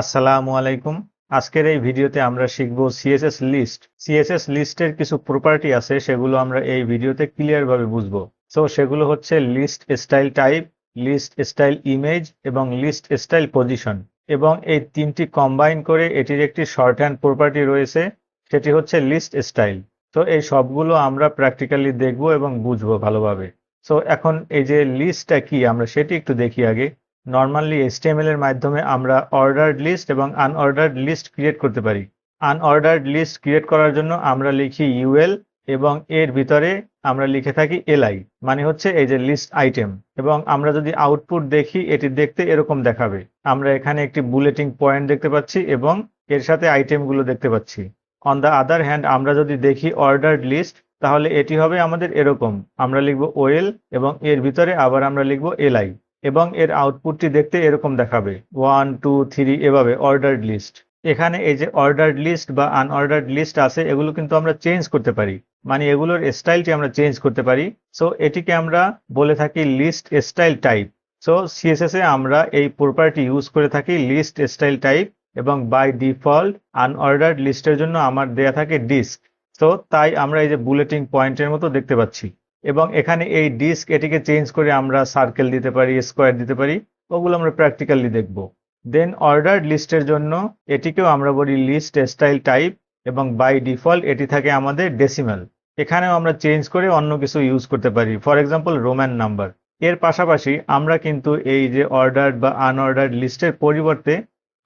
আসসালামু আলাইকুম। আজকের এই ভিডিওতে আমরা শিখব সিএসএস লিস্ট সিএসএস লিস্টের কিছু প্রপার্টি আছে, সেগুলো আমরা এই ভিডিওতে ক্লিয়ার ভাবে বুঝব। সো সেগুলো হচ্ছে list style type list style image এবং লিস্ট স্টাইল পজিশন এবং এই তিনটি কম্বাইন করে এটির একটি শর্ট হ্যান্ড প্রপার্টি রয়েছে, সেটি হচ্ছে লিস্ট স্টাইল তো এই সবগুলো আমরা প্র্যাকটিক্যালি দেখব এবং বুঝব ভালোভাবে। সো এখন এই যে লিস্টটা কি, আমরা সেটি একটু দেখি আগে। নর্মালি HTML এর মাধ্যমে আমরা অর্ডার্ড লিস্ট এবং আনঅর্ডার্ড লিস্ট ক্রিয়েট করতে পারি। আনঅর্ডার্ড লিস্ট ক্রিয়েট করার জন্য আমরা লিখি ইউএল এবং এর ভিতরে আমরা লিখে থাকি এলআই মানে হচ্ছে এই যে লিস্ট আইটেম এবং আমরা যদি আউটপুট দেখি, এটি দেখতে এরকম দেখাবে। আমরা এখানে একটি বুলেটিং পয়েন্ট দেখতে পাচ্ছি এবং এর সাথে আইটেমগুলো দেখতে পাচ্ছি। অন দ্য আদার হ্যান্ড আমরা যদি দেখি অর্ডার্ড লিস্ট তাহলে এটি হবে আমাদের এরকম। আমরা লিখব ওয়েল এবং এর ভিতরে আবার আমরা লিখব এলআই এবং এর আউটপুটটি দেখতে এরকম দেখাবে। ওয়ান টু থ্রি এভাবে অর্ডার্ড লিস্ট এখানে এই যে অর্ডার্ড লিস্ট বা আনঅর্ডার্ড লিস্ট আছে, এগুলো কিন্তু আমরা চেঞ্জ করতে পারি। মানে এগুলোর স্টাইলটি আমরা চেঞ্জ করতে পারি। সো এটিকে আমরা বলে থাকি list style type so CSS এ আমরা এই প্রপার্টি ইউজ করে থাকি লিস্ট স্টাইল টাইপ এবং বাই ডিফল্ট আনঅর্ডার্ড লিস্টের জন্য আমার দেয়া থাকে ডিস্ক তো তাই আমরা এই যে বুলেটিং পয়েন্টের মতো দেখতে পাচ্ছি। এবং এখানে এই ডিস্ক এটিকে চেঞ্জ করে আমরা সার্কেল দিতে পারি স্কোয়ার দিতে পারি, ওগুলো আমরা প্র্যাকটিক্যালি দেখব। দেন অর্ডার লিস্টের জন্য এটিকেও আমরা বলি লিস্ট স্টাইল টাইপ এবং বাই ডিফল্ট এটি থাকে আমাদের ডেসিমাল এখানেও আমরা চেঞ্জ করে অন্য কিছু ইউজ করতে পারি ফর এক্সাম্পল রোম্যান নাম্বার এর পাশাপাশি আমরা কিন্তু এই যে অর্ডার্ড বা আনঅর্ডার্ড লিস্টের পরিবর্তে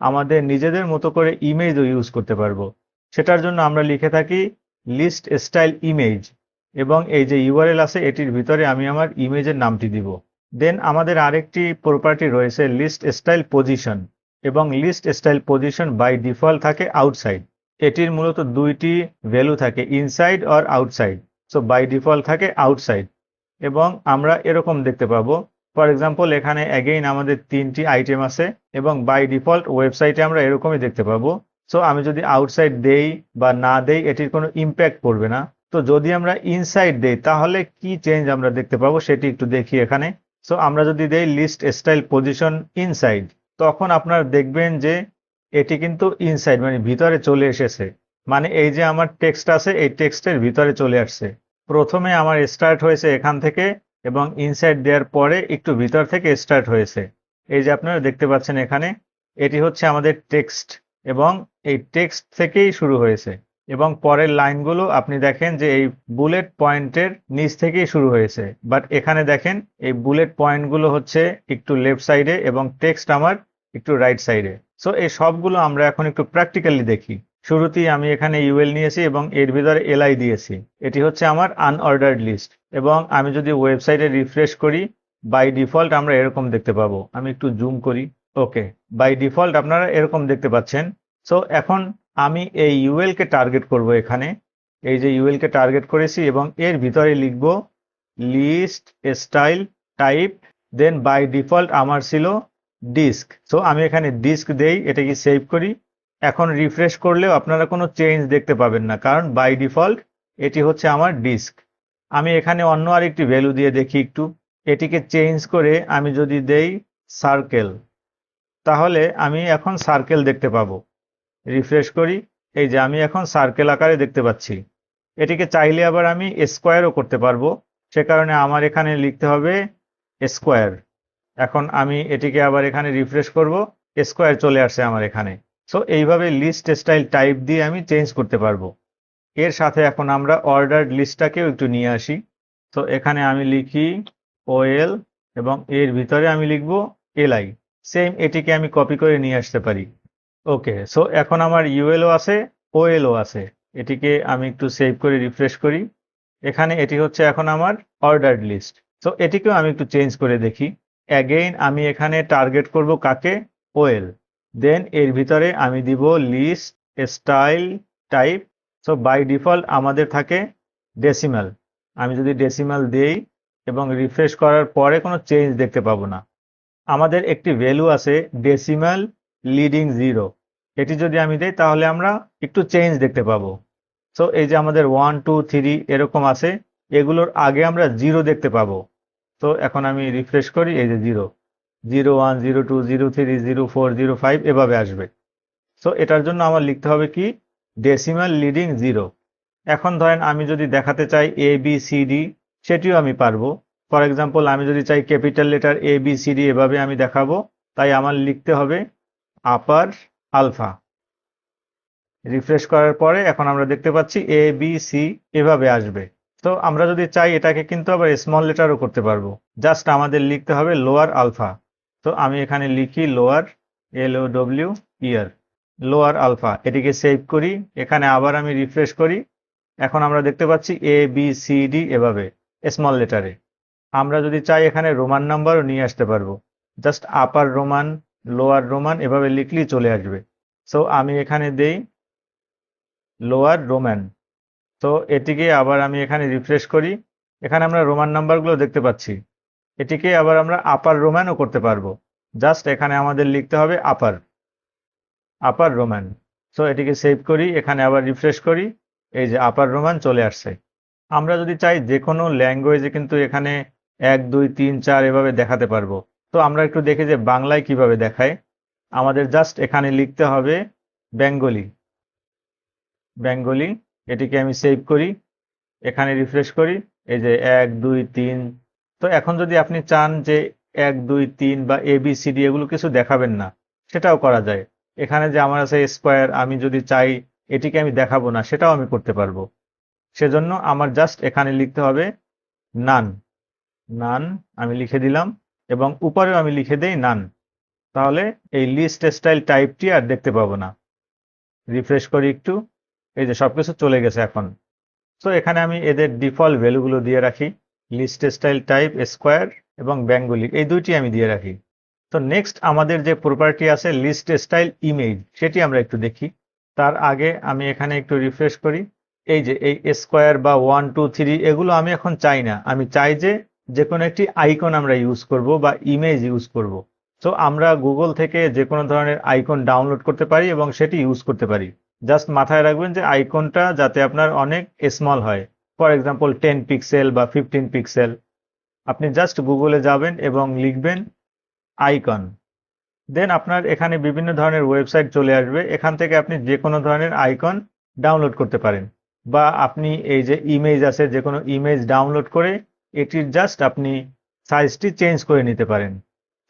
আমাদের নিজেদের মতো করে ইমেজও ইউজ করতে পারব। সেটার জন্য আমরা লিখে থাকি লিস্ট স্টাইল ইমেজ এবং এই যে ইউআরএল আছে, এটির ভিতরে আমি আমার ইমেজের নামটি দিব। দেন আমাদের আরেকটি প্রপার্টি রয়েছে লিস্ট স্টাইল পজিশন এবং list style position by default থাকে আউটসাইড এটির মূলত দুইটি ভ্যালু থাকে inside or outside so by default থাকে আউটসাইড এবং আমরা এরকম দেখতে পাবো ফর এক্সাম্পল এখানে অ্যাগেইন আমাদের তিনটি আইটেম আছে, এবং বাই ডিফল্ট ওয়েবসাইটে আমরা এরকমই দেখতে পাবো। সো আমি যদি আউটসাইড দেই বা না দেই, এটির কোনো ইম্প্যাক্ট পড়বে না। তো যদি আমরা ইনসাইড দেই, তাহলে কি চেঞ্জ আমরা দেখতে পাবো সেটি একটু দেখি এখানে। সো আমরা যদি দেই লিস্ট স্টাইল পজিশন ইনসাইড তখন আপনারা দেখবেন যে এটি কিন্তু ইনসাইড মানে ভিতরে চলে এসেছে। মানে এই যে আমার টেক্সট আছে, এই টেক্সটের ভিতরে চলে আসছে। প্রথমে আমার স্টার্ট হয়েছে এখান থেকে এবং ইনসাইড দেওয়ার পরে একটু ভিতর থেকে স্টার্ট হয়েছে। এই যে আপনারা দেখতে পাচ্ছেন এখানে, এটি হচ্ছে আমাদের টেক্সট এবং এই টেক্সট থেকেই শুরু হয়েছে। এবং পরের লাইনগুলো আপনি দেখেন যে এই বুলেট পয়েন্টের নিচ থেকেই শুরু হয়েছে। বাট এখানে দেখেন এই বুলেট পয়েন্টগুলো হচ্ছে একটু লেফট সাইডে এবং টেক্সট আমার একটু রাইট সাইডে সো এই সবগুলো আমরা এখন একটু প্র্যাকটিক্যালি দেখি। শুরুতেই আমি এখানে ইউএল নিয়েছি এবং এর ভিতরে এলআই দিয়েছি। এটি হচ্ছে আমার আনঅর্ডার্ড লিস্ট এবং আমি যদি ওয়েবসাইটে রিফ্রেশ করি বাই ডিফল্ট আমরা এরকম দেখতে পাবো। আমি একটু জুম করি। ওকে বাই ডিফল্ট আপনারা এরকম দেখতে পাচ্ছেন। সো এখন আমি এই ইউএল কে টার্গেট করব এখানে। এই যে ইউএল কে টার্গেট করেছি এবং এর ভিতরে লিখব list style type then by default আমার ছিল ডিস্ক সো আমি এখানে ডিস্ক দেই, এটাকে সেভ করি। এখন রিফ্রেশ করলেও আপনারা কোনো চেঞ্জ দেখতে পাবেন না, কারণ বাই ডিফল্ট এটি হচ্ছে আমার ডিস্ক আমি এখানে অন্য আরেকটি ভ্যালু দিয়ে দেখি একটু। এটিকে চেঞ্জ করে আমি যদি দেই সার্কেল তাহলে আমি এখন সার্কেল দেখতে পাবো। রিফ্রেশ করি। এই যে আমি এখন সার্কেল আকারে দেখতে পাচ্ছি। এটিকে চাইলে আবার আমি স্কোয়ারও করতে পারব। সে কারণে আমার এখানে লিখতে হবে স্কোয়ার এখন আমি এটিকে আবার এখানে রিফ্রেশ করব। স্কোয়ার চলে আসছে আমার এখানে। সো এইভাবে লিস্ট স্টাইল টাইপ দিয়ে আমি চেঞ্জ করতে পারব। এর সাথে এখন আমরা অর্ডার্ড লিস্টটাকেও একটু নিয়ে আসি। তো এখানে আমি লিখি ওএল এবং এর ভিতরে আমি লিখব এলআই সেম এটিকে আমি কপি করে নিয়ে আসতে পারি। ওকে সো এখন আমার ইউএলও আছে ওএলও আছে। এটিকে আমি একটু সেভ করে রিফ্রেশ করি। এখানে এটি হচ্ছে এখন আমার অর্ডার লিস্ট সো এটিকেও আমি একটু চেঞ্জ করে দেখি। অ্যাগেইন আমি এখানে টার্গেট করব কাকে? ওয়েল দেন এর ভিতরে আমি দিব list style type so by default আমাদের থাকে ডেসিমাল আমি যদি ডেসিমাল দেই এবং রিফ্রেশ করার পরে কোনো চেঞ্জ দেখতে পাবো না। আমাদের একটি ভ্যালু আছে ডেসিমাল লিডিং জিরো এটি যদি আমি দেই, তাহলে আমরা একটু চেঞ্জ দেখতে পাবো। সো এই যে আমাদের ওয়ান টু থ্রি এরকম আছে, এগুলোর আগে আমরা জিরো দেখতে পাবো। তো এখন আমি রিফ্রেশ করি, এই যে zero zero one zero two zero three zero four zero five এভাবে আসবে। সো এটার জন্য আমার লিখতে হবে কি? ডেসিমাল লিডিং জিরো এখন ধরেন আমি যদি দেখাতে চাই এ বি সি ডি সেটিও আমি পারব। ফর এক্সাম্পল আমি যদি চাই capital letter A B C D এভাবে আমি দেখাবো, তাই আমার লিখতে হবে আপার আলফা। রিফ্রেশ করার পরে এখন আমরা দেখতে পাচ্ছি এ বি সি এভাবে আসবে। তো আমরা যদি চাই এটাকে কিন্তু আবার স্মল লেটারও করতে পারব। জাস্ট আমাদের লিখতে হবে লোয়ার আলফা তো আমি এখানে লিখি lower L O W E R lower alpha এটিকে সেভ করি। এখানে আবার আমি রিফ্রেশ করি। এখন আমরা দেখতে পাচ্ছি এ বি সি ডি এভাবে স্মল লেটারে আমরা যদি চাই এখানে রোমান নাম্বারও নিয়ে আসতে পারব। Just upper Roman lower Roman এভাবে লিখলেই চলে আসবে। সো আমি এখানে দেই লোয়ার রোমান তো এটিকে আবার আমি এখানে রিফ্রেশ করি। এখানে আমরা রোমান নাম্বারগুলো দেখতে পাচ্ছি। এটিকে আবার আমরা আপার রোম্যানও করতে পারব। জাস্ট এখানে আমাদের লিখতে হবে আপার আপার রোমান সো এটিকে সেভ করি। এখানে আবার রিফ্রেশ করি। এই যে আপার রোমান চলে আসছে। আমরা যদি চাই যে কোনো ল্যাঙ্গুয়েজে কিন্তু এখানে এক, দুই, তিন, চার এভাবে দেখাতে পারব। তো আমরা একটু দেখি যে বাংলায় কীভাবে দেখায়। আমাদের জাস্ট এখানে লিখতে হবে বেঙ্গলি বেঙ্গলি এটিকে আমি সেভ করি। এখানে রিফ্রেশ করি। এই যে এক, দুই, তিন। তো এখন যদি আপনি চান যে এক, দুই, তিন বা এ বি সি ডি এগুলো কিছু দেখাবেন না, সেটাও করা যায়। এখানে যে আমার আছে স্কোয়ার আমি যদি চাই এটিকে আমি দেখাবো না, সেটাও আমি করতে পারব। সেজন্য আমার জাস্ট এখানে লিখতে হবে নান নান আমি লিখে দিলাম। এবং উপরেও আমি লিখে দেই নান তাহলে এই লিস্ট স্টাইল টাইপটি আর দেখতে পাবো না। রিফ্রেশ করি একটু। এই যে সব কিছু চলে গেছে এখন। তো এখানে আমি এদের ডিফল্ট ভ্যালুগুলো দিয়ে রাখি। লিস্ট স্টাইল টাইপ স্কোয়ার এবং বেঙ্গলি এই দুইটি আমি দিয়ে রাখি। তো নেক্সট আমাদের যে প্রপার্টি আছে লিস্ট স্টাইল ইমেজ সেটি আমরা একটু দেখি। তার আগে আমি এখানে একটু রিফ্রেশ করি। এই যে এই স্কোয়ার বা ওয়ান টু থ্রি এগুলো আমি এখন চাই না। আমি চাই যে যে কোনো একটি আইকন আমরা ইউজ করব বা ইমেজ ইউজ করব। তো আমরা গুগল থেকে যে কোনো ধরনের আইকন ডাউনলোড করতে পারি এবং সেটি ইউজ করতে পারি। জাস্ট মাথায় রাখবেন যে আইকনটা যাতে আপনার অনেক স্মল হয়। ফর এক্সাম্পল টেন পিক্সেল বা ফিফটিন পিক্সেল আপনি জাস্ট গুগলে যাবেন এবং লিখবেন আইকন দেন আপনার এখানে বিভিন্ন ধরনের ওয়েবসাইট চলে আসবে। এখান থেকে আপনি যে কোনো ধরনের আইকন ডাউনলোড করতে পারেন। বা আপনি এই যে ইমেজ আছে যে কোনো ইমেজ ডাউনলোড করে এটির জাস্ট আপনি সাইজটি চেঞ্জ করে নিতে পারেন।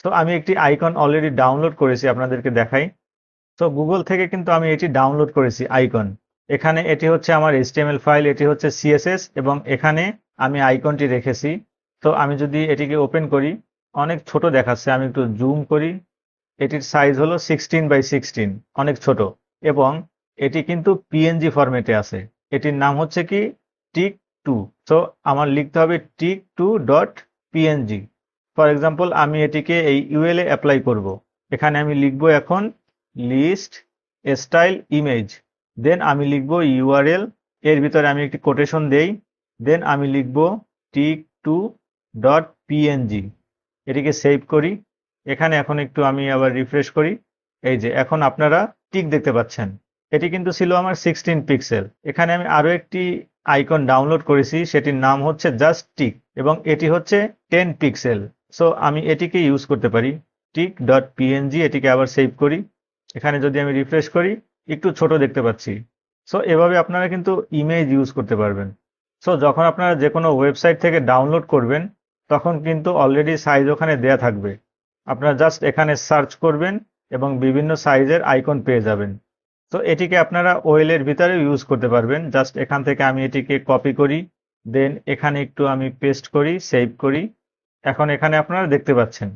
তো আমি একটি আইকন অলরেডি ডাউনলোড করেছি আপনাদেরকে দেখাই। তো গুগল থেকে কিন্তু আমি এটি ডাউনলোড করেছি আইকন এখানে এটি হচ্ছে আমার এইচটিএমএল ফাইল এটি হচ্ছে সিএসএস এবং এখানে আমি আইকনটি রেখেছি। তো আমি যদি এটিকে ওপেন করি, অনেক ছোট দেখাচ্ছে, আমি একটু জুম করি। এটির সাইজ হলো সিক্সটিন বাই সিক্সটিন অনেক ছোট। এবং এটি কিন্তু পিএনজি ফরম্যাটে আছে। এটির নাম হচ্ছে কি? টিক টু সো আমার লিখতে হবে tick two dot PNG for example আমি এটিকে এই ইউএল এ অ্যাপ্লাই করব। এখানে আমি লিখব এখন লিস্ট স্টাইল ইমেজ দেন আমি লিখব ইউআরএল এর ভিতরে আমি একটি কোটেশন দেই। দেন আমি লিখব টিক টু ডট পিএনজি এটিকে সেভ করি। এখানে এখন একটু আমি আবার রিফ্রেশ করি। এই যে, এখন আপনারা টিক দেখতে পাচ্ছেন। এটি কিন্তু ছিল আমার সিক্সটিন পিক্সেল এখানে আমি আরও একটি আইকন ডাউনলোড করেছি, সেটির নাম হচ্ছে জাস্ট টিক এবং এটি হচ্ছে টেন পিক্সেল সো আমি এটিকে ইউজ করতে পারি। টিক ডট পিএনজি এটিকে আবার সেভ করি। এখানে যদি আমি রিফ্রেশ করি, একটু ছোট দেখতে পাচ্ছি। সো এভাবে আপনারা কিন্তু ইমেজ ইউজ করতে পারবেন। সো যখন আপনারা যে কোনো ওয়েবসাইট থেকে ডাউনলোড করবেন, তখন কিন্তু অলরেডি সাইজ ওখানে দেয়া থাকবে। আপনারা জাস্ট এখানে সার্চ করবেন এবং বিভিন্ন সাইজের আইকন পেয়ে যাবেন। তো এটিকে আপনারা ওয়েলের ভিতরে ইউজ করতে পারবেন। জাস্ট এখান থেকে আমি এটিকে কপি করি দেন এখানে একটু আমি পেস্ট করি সেভ করি। এখন এখানে আপনারা দেখতে পাচ্ছেন।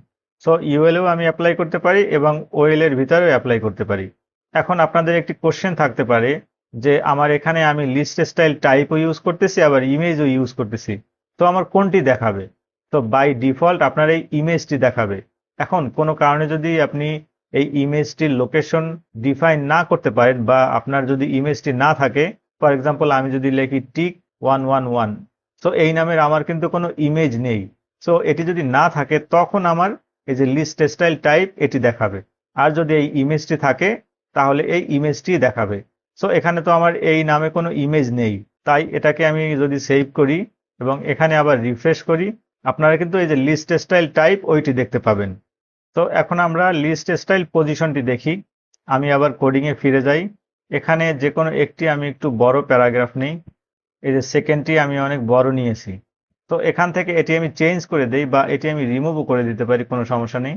সো ইউএলেও আমি অ্যাপ্লাই করতে পারি এবং ওয়েলের ভিতরেও অ্যাপ্লাই করতে পারি। এখন আপনাদের একটি কোশ্চেন থাকতে পারে যে, আমার এখানে আমি লিস্ট স্টাইল টাইপও ইউজ করতেছি, আবার ইমেজও ইউজ করতেছি। তো আমার কোনটি দেখাবে? তো বাই ডিফল্ট আপনার এই ইমেজটি দেখাবে। এখন কোনো কারণে যদি আপনি এই ইমেজটির লোকেশন ডিফাইন না করতে পারেন বা আপনার যদি ইমেজটি না থাকে ফর এক্সাম্পল আমি যদি লিখি tick one one one so এই নামের আমার কিন্তু কোনো ইমেজ নেই। সো এটি যদি না থাকে, তখন আমার এই যে লিস্ট স্টাইল টাইপ এটি দেখাবে। আর যদি এই ইমেজটি থাকে, তাহলে এই ইমেজটি দেখাবে। সো এখানে তো আমার এই নামে কোনো ইমেজ নেই। তাই এটাকে আমি যদি সেভ করি এবং এখানে আবার রিফ্রেশ করি, আপনারা কিন্তু এই যে লিস্ট স্টাইল টাইপ ওইটি দেখতে পাবেন। তো এখন আমরা লিস্ট স্টাইল পজিশনটি দেখি। আমি আবার কোডিংয়ে ফিরে যাই। এখানে যে কোনো একটি আমি একটু বড় প্যারাগ্রাফ নিই। এই যে সেকেন্ডটি আমি অনেক বড় নিয়েছি। তো এখান থেকে এটি আমি চেঞ্জ করে দেই বা এটি আমি রিমুভও করে দিতে পারি, কোনো সমস্যা নেই।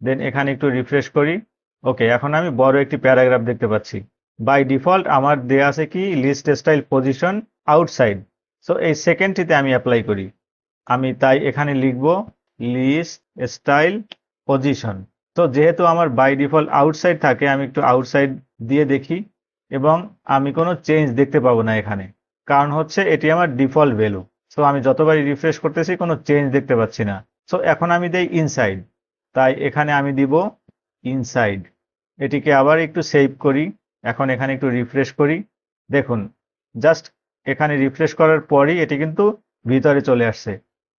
দেন এখানে একটু রিফ্রেশ করি। ওকে এখন আমি বড় একটি প্যারাগ্রাফ দেখতে পাচ্ছি। বাই ডিফল্ট আমার দেয়া আছে কি? List style position outside so এই সেকেন্ডটিতে আমি অ্যাপ্লাই করি। আমি তাই এখানে লিখব লিস্ট স্টাইল পজিশন তো যেহেতু আমার বাই ডিফল্ট আউটসাইড থাকে, আমি একটু আউটসাইড দিয়ে দেখি এবং আমি কোনো চেঞ্জ দেখতে পাবো না এখানে। কারণ হচ্ছে এটি আমার ডিফল্ট ভ্যালু সো আমি যতবারই রিফ্রেশ করতেছি, কোনো চেঞ্জ দেখতে পাচ্ছি না। সো এখন আমি দেই ইনসাইড তাই এখানে আমি দিব ইনসাইড এটিকে আবার একটু সেভ করি। এখন এখানে একটু রিফ্রেশ করি। দেখুন জাস্ট এখানে রিফ্রেশ করার পরই এটি কিন্তু ভিতরে চলে আসছে।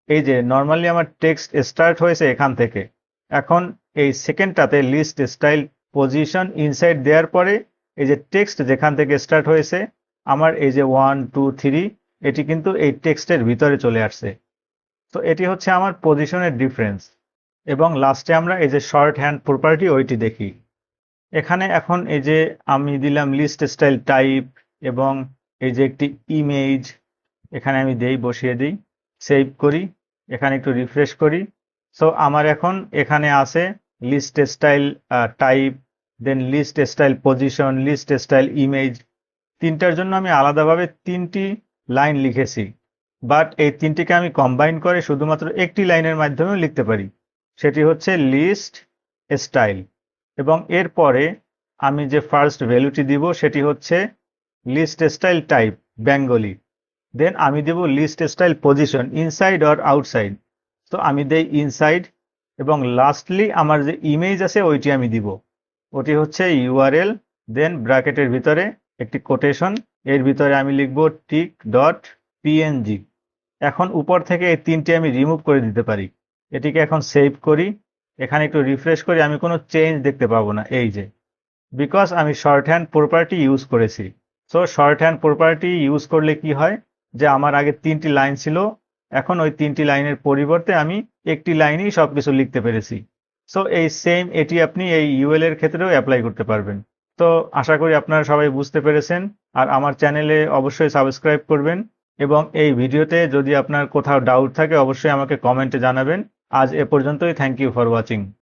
এই যে নর্মালি আমার টেক্সট স্টার্ট হয়েছে এখান থেকে। এখন এই সেকেন্ডটাতে লিস্ট স্টাইল পজিশন ইনসাইড দেওয়ার পরে এই যে টেক্সট যেখান থেকে স্টার্ট হয়েছে, আমার এই যে ওয়ান টু থ্রি এটি কিন্তু এই টেক্সটের ভিতরে চলে আসছে। তো এটি হচ্ছে আমার পজিশনের ডিফারেন্স এবং লাস্টে আমরা এই যে শর্ট হ্যান্ড প্রপার্টি ওইটি দেখি। এখানে এখন এই যে আমি দিলাম লিস্ট স্টাইল টাইপ এবং এই যে একটি ইমেজ এখানে আমি দেই, বসিয়ে দিই সেভ করি, এখানে একটু রিফ্রেশ করি। সো আমার এখন এখানে আছে list style type then list style position list style image তিনটার জন্য আমি আলাদাভাবে তিনটি লাইন লিখেছি। বাট এই তিনটিকে আমি কম্বাইন করে শুধুমাত্র একটি লাইনের মাধ্যমেও লিখতে পারি। সেটি হচ্ছে লিস্ট স্টাইল এবং এরপরে আমি যে ফার্স্ট ভ্যালুটি দিব, সেটি হচ্ছে list style type Bengali then আমি দেব list style position inside or outside তো আমি দেই ইনসাইড এবং লাস্টলি আমার যে ইমেজ আছে ওইটি আমি দিব। ওটি হচ্ছে ইউআরএল দেন ব্র্যাকেটের ভিতরে একটি কোটেশন এর ভিতরে আমি লিখব টিক ডট পিএনজি এখন উপর থেকে এই তিনটি আমি রিমুভ করে দিতে পারি। এটিকে এখন সেভ করি। এখানে একটু রিফ্রেশ করি, আমি কোনো চেঞ্জ দেখতে পাবো না, এই যে। বিকজ আমি শর্ট হ্যান্ড প্রপার্টি ইউজ করেছি। So shorthand property use করলে কি হয়? যে আমার আগে তিনটি লাইন ছিল এখন ওই তিনটি লাইনের পরিবর্তে আমি একটি লাইনেই সব কিছু লিখতে পেরেছি। সো এই সেম এটি আপনি এই ইউএল এর ক্ষেত্রেও অ্যাপ্লাই করতে পারবেন। তো, আশা করি আপনারা সবাই বুঝতে পেরেছেন। আর আমার চ্যানেলে অবশ্যই সাবস্ক্রাইব করবেন। এবং এই ভিডিওতে যদি আপনার কোথাও ডাউট থাকে, অবশ্যই আমাকে কমেন্টে জানাবেন। আজ এ পর্যন্তই। Thank you for watching